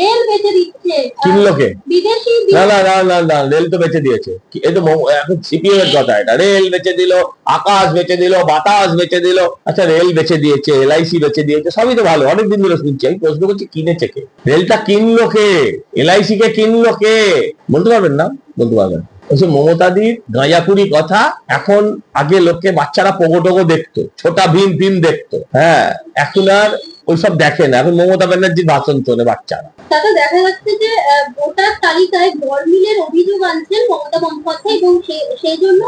Rail বেচে দিচ্ছে। কিনলো কে? বিদেশি না না না না না রেল তো বেচে দিয়েছে। এখন সিপিএম এর কথা এটা। রেল বেচে দিল আকাশ বেচে দিল বাতাস বেচে দিল। আচ্ছা রেল বেচে দিয়েছে এলআইসি বেচে দিয়েছে সবই তো ভালো। অনেকদিন ধরে শুনছি আমি প্রশ্ন করছি কিনেছে কে? রেলটা কিনলো কে? এলআইসি কে কিনলো কে? বলতে পারবেন না? বলতে পারবেন মমতাদির গাঁজাপুরি কথা এখন আগে লোককে বাচ্চারা পোগোটোগো দেখতো ছোটা ভীম ভীম দেখতো। হ্যাঁ এখন আর ওইসব দেখে না এখন মমতা ব্যানার্জির ভাষণ শোনে বাচ্চারা। তাতে দেখা যাচ্ছে যে ভোটার তালিকায় গরমিলের অভিযোগ আনছেন মমতা বন্দ্যোপাধ্যায় এবং সেই জন্য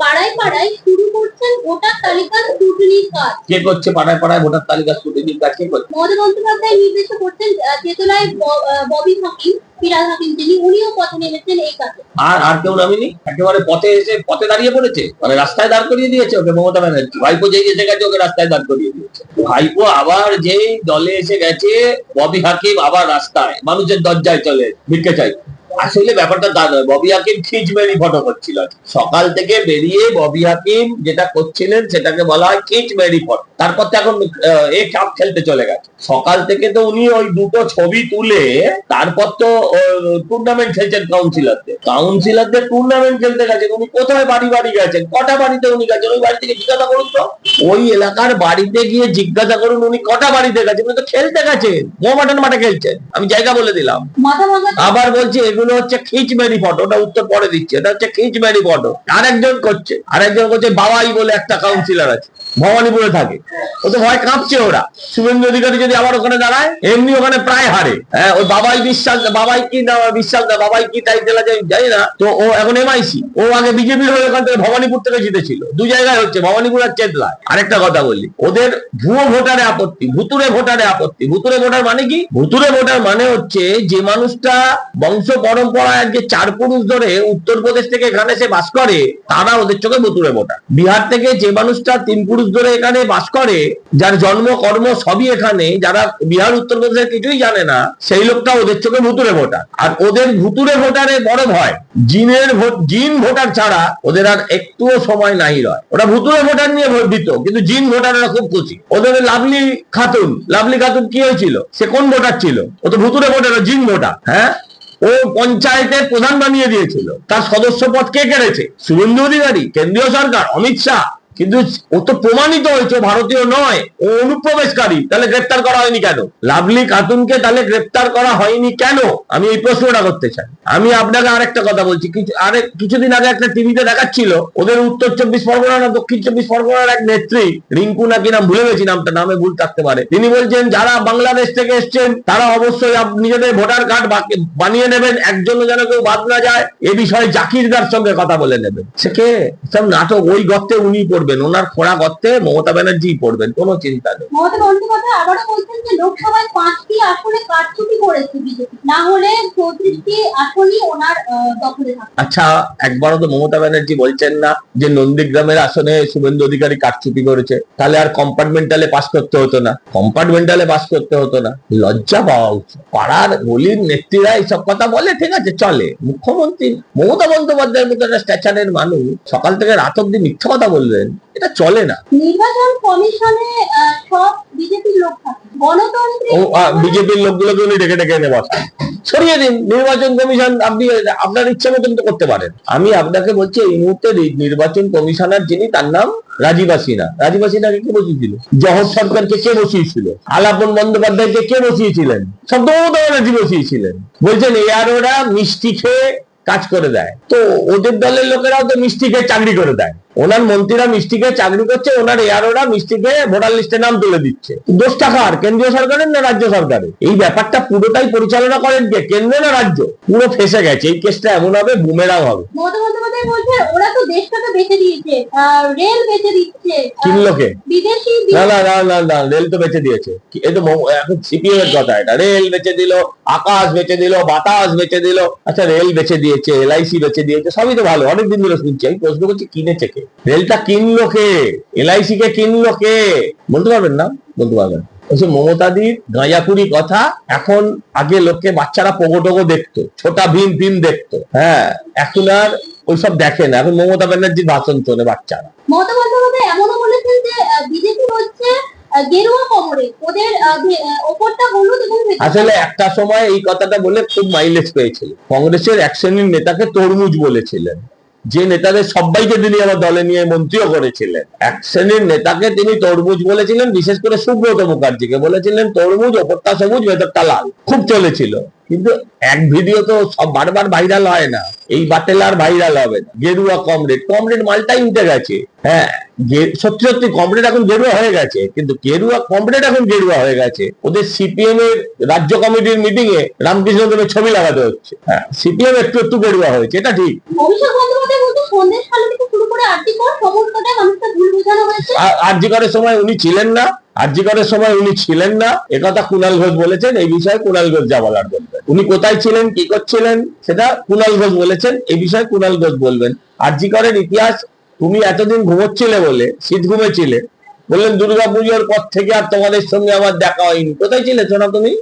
পাড়ায় পাড়ায় শুরু করছেন ভোটার তালিকার স্ক্রুটিনির কাজ। কে করছে পাড়ায় পাড়ায় ভোটার তালিকা স্কুটিনির কাজ? কে করছে? মমতা বন্দ্যোপাধ্যায় নির্দেশ করছেন চেতলায় ববি হাকিম আর আর কেউ নামিনি? একেবারে পথে এসে, পথে দাঁড়িয়ে পড়েছে? মানে রাস্তায় দাঁড় করিয়ে দিয়েছে ওকে মমতা ব্যানার্জি। ভাইপো যেই এসে গেছে, ওকে রাস্তায় দাঁড় করিয়ে দিয়েছে। ভাইপো আবার যেই দলে এসে গেছে, ববি হাকিম আবার রাস্তায়। মানুষের দরজায় চলে, ভিক্ষে চাই আসলে ব্যাপারটা নয় ববি হাকিম খিচমেরি ফটো করছিল। সকাল থেকে বেরিয়ে ববি হাকিম যেটা করছিলেন সেটাকে বলা হয় খিচমেরি ফটো। তারপর তো এখন এ কাপ খেলতে চলে গেছে। সকাল থেকে তো উনি ওই দুটো ছবি তুলে তারপর তো টুর্নামেন্ট খেলছেন কাউন্সিলরদের কাউন্সিলরদের টুর্নামেন্ট খেলতে গেছেন উনি কোথায় বাড়ি বাড়ি গেছেন? কটা বাড়িতে উনি গেছেন? ওই বাড়ি থেকে জিজ্ঞাসা করুন তো। ওই এলাকার বাড়িতে গিয়ে জিজ্ঞাসা করুন উনি কটা বাড়িতে গেছেন? উনি তো খেলতে গেছেন। মোহামেডান মাঠে খেলছেন। আমি জায়গা বলে দিলাম। আবার বলছে এগুলো হচ্ছে খিচমেরি ফটো ওটা উত্তর পরে দিচ্ছে। এটা হচ্ছে খিচমেরি ফটো আরেকজন করছে আরেকজন করছে, বাবাই বলে একটা কাউন্সিলর আছে, ভবানীপুরে থাকে। ও তো ভয় কাঁপছে ওরা। শুভেন্দু অধিকারী যদি আবার ওখানে দাঁড়ায়, এমনি ওখানে প্রায় হারে। হ্যাঁ ওই বাবাই বিশ্বাস, বাবাই কি না, বিশ্বাস না, বাবাই কি টাইটেল আছে আমি জানি না। তো ও এখন এমআইসি ও আগে বিজেপির হয়ে ওখান থেকে ভবানীপুর থেকে জিতেছিল। দু জায়গায় হচ্ছে, ভবানীপুর আর চেতলায়। আরেকটা কথা বলি, ওদের ভুয়ো ভোটারে আপত্তি ভুতুরে ভোটারে আপত্তি। ভুতুরে ভোটার মানে কি? ভুতুরে ভোটার মানে হচ্ছে যে মানুষটা বংশ পরম্পরায় আজকে চার পুরুষ ধরে উত্তরপ্রদেশ থেকে এখানে সে বাস করে, তারা ওদের চোখে ভুতুরে ভোটার বিহার থেকে যে মানুষটা তিন পুরুষ ধরে এখানে বাস করে, যার জন্ম, কর্ম সবই এখানে, যারা বিহার, উত্তরপ্রদেশের কিছুই জানে না, সেই লোকটা ওদের চোখে ভুতুরে ভোটার আর ওদের ভুতুরে ভোটারে বড় ভয়, জিনের ভোট, জিন ভোটার ছাড়া ওদের আর একটুও সময় নাই রয়। ওরা ভুতুরে ভোটার নিয়ে ভোট দিত, কিন্তু জিন ভোটাররা খুব খুশি। ওদের লাভলি খাতুন লাভলি খাতুন কি হয়েছিল? সে কোন ভোটার ছিল? ও তো ভুতুরে ভোটার জিন ভোটার হ্যাঁ? ও পঞ্চায়েতের প্রধান বানিয়ে দিয়েছিল। তার সদস্য পদ কে কেড়েছে? শুভেন্দু অধিকারী, কেন্দ্রীয় সরকার, অমিত শাহ। কিন্তু ও তো প্রমাণিত হয়েছে ভারতীয় নয়, ও অনুপ্রবেশকারী, তাহলে গ্রেপ্তার করা হয়নি কেন? লাভলি খাতুনকে তাহলে গ্রেপ্তার করা হয়নি কেন? আমি এই প্রশ্নটা করতে চাই। আমি আপনাকে আরেকটা কথা বলছি, কিছু আরেক কিছুদিন আগে একটা টিভিতে দেখাচ্ছিল, ওদের উত্তর চব্বিশ পরগনা না দক্ষিণ চব্বিশ পরগনার এক নেত্রী, রিঙ্কু নাকি নাম, ভুলে গেছি নামটা, নামে ভুল থাকতে পারে, তিনি বলছেন, যারা বাংলাদেশ থেকে এসছেন, তারা অবশ্যই নিজেদের ভোটার কার্ড বানিয়ে নেবেন একজন যেন কেউ বাদ না যায়, এ বিষয়ে জাকিরদার সঙ্গে কথা বলে নেবেন। সে কে? সব নাটক, ওই গর্তে উনি পড়বেন ওনার খোড়া গর্তে মমতা ব্যানার্জি পড়বেন কোনো চিন্তা নেই। মমতা বন্দ্যোপাধ্যায় আবারও বলছেন যে লোকসভায় পাঁচটি আসনে কারচুপি করেছে বিজেপি। না হলে চৌত্রিশটি আসনই ওনার দখলে আচ্ছা একবারও তো মমতা ব্যানার্জি বলছেন না যে নন্দীগ্রামের আসনে শুভেন্দু অধিকারী কারচুপি করেছে তাহলে আর কম্পার্টমেন্টালে পাস করতে হতো না। কম্পার্টমেন্টালে পাস করতে হতো না। লজ্জা পাওয়া উচিত। পাড়ার গলির নেত্রীরা এইসব কথা বলে ঠিক আছে চলে। মুখ্যমন্ত্রী মমতা বন্দ্যোপাধ্যায়ের মতো একটা স্ট্যাচারের মানুষ সকাল থেকে রাত অব্দি মিথ্যা কথা বলবেন এটা চলে না। নির্বাচন কমিশনে সব বিজেপির লোক থাকে। গণতন্ত্রে বিজেপির লোকগুলোকে উনি ডেকে ডেকে এনে বসান। সরিয়ে দিন নির্বাচন কমিশন আপনি আপনার ইচ্ছে মতন তো করতে পারেন। আমি আপনাকে বলছি এই মুহূর্তে নির্বাচন কমিশনার যিনি তার নাম রাজীব হাসিনা। রাজীব হাসিনাকে কে বসিয়েছিল? জহর সরকারকে কে বসিয়েছিল? আলাপন বন্দ্যোপাধ্যায়কে কে বসিয়েছিলেন? সব মমতা ব্যানার্জি বসিয়েছিলেন। বলছেন এর ওরা মিষ্টি খেয়ে কাজ করে দেয়। তো ওদের দলের লোকেরাও তো মিষ্টি খেয়ে চাকরি করে দেয়। ওনার মন্ত্রীরা মিষ্টি খেয়ে চাকরি করছে ওনার এয়ারোরা মিষ্টি খেয়ে ভোটার লিস্টে নাম তুলে দিচ্ছে। দোষ টাকার কেন্দ্রীয় সরকারের না রাজ্য সরকারের? এই ব্যাপারটা পুরোটাই পরিচালনা করেন কে? কেন্দ্র না রাজ্য? পুরো ফেসে গেছে এই কেসটা এমন হবে বুমেরাও হবে। মমতা ওরা তো দেশটাকে বেঁচে দিয়েছে রেল বেঁচে দিচ্ছে আহ, বিদেশি না না না না না রেল তো বেচে দিয়েছে। কি- এ তো এখন সিপিএম এর কথা এটা রেল বেচে দিল আকাশ বেচে দিল বাতাস বেচে দিল। আচ্ছা রেল বেচে দিয়েছে এলআইসি বেচে দিয়েছে সবই তো ভালো অনেকদিন ধরে শুনছি আমি প্রশ্ন করছি কিনেছে কে? রেলটা কিনলো কে? এলআইসি কে কিনলো কে? বলতে পারবেন না? বলতে পারবেন মমতাদির গাঁজাপুরি কথা এখন আগে লোককে বাচ্চারা পোগোটোগো দেখতো ছোটা ভীম ভীম দেখতো। হ্যাঁ এখন আর ওইসব দেখে না। এখন মমতা ব্যানার্জির ভাষণ শোনে বাচ্চারা। মমতা বন্দ্যোপাধ্যায় এমনও বলেছেন যে বিজেপি হচ্ছে গেরুয়া কমরে ওদের আহ, ভে- আহ, ওপরটা হলুদ এবং আসলে একটা সময় এই কথাটা বলে খুব মাইলেজ পেয়েছিল। কংগ্রেসের এক শ্রেণির নেতাকে তরমুজ বলেছিলেন। যে নেতাদের সবাইকে তিনি আমার দলে নিয়ে মন্ত্রীও করেছিলেন। এক শ্রেণির নেতাকে তিনি তরমুজ বলেছিলেন, বিশেষ করে সুব্রত মুখার্জিকে বলেছিলেন, তরমুজ ওপরটা সবুজ, ভেতরটা লাল। খুব চলেছিল। কিন্তু এক ভিডিও তো সব বারবার ভাইরাল হয় না। এই বাটেল আর ভাইরাল হবে না। গেরুয়া কমরেড। কমরেড মালটাই উঠে গেছে। হ্যাঁ সত্যি সত্যি কমরেড এখন গেরুয়া হয়ে গেছে। কিন্তু গেরুয়া কমরেড এখন গেরুয়া হয়ে গেছে। ওদের সিপিএম এর রাজ্য কমিটির মিটিং এ রামকৃষ্ণ দেবের ছবি লাগাতে হচ্ছে। হ্যাঁ সিপিএম একটু একটু গেরুয়া হয়েছে এটা ঠিক। অভিষেক বন্দ্যোপাধ্যায় বলতে সন্দেশ খালি থেকে শুরু করে আরটি কর সমস্তটাই মানুষকে ভুল বোঝানো হয়েছে। আরজিকরের সময় উনি ছিলেন না। আরজিকরের সময় উনি ছিলেন না একথা কুণাল ঘোষ বলেছেন, এই বিষয়ে কুণাল ঘোষ যা বলার বলবেন। উনি কোথায় ছিলেন, কি করছিলেন, সেটা কুণাল ঘোষ বলেছেন, এই বিষয়ে কুণাল ঘোষ বলবেন। আরজিকরের ইতিহাস, তুমি এতদিন ঘুমোচ্ছিলে বলে, শীত ঘুমেছিলে, বললেন দুর্গা পুজোর পর থেকে আর তোমাদের সঙ্গে আমার দেখা হয়নি। কোথায় ছিলে সোনা তুমি?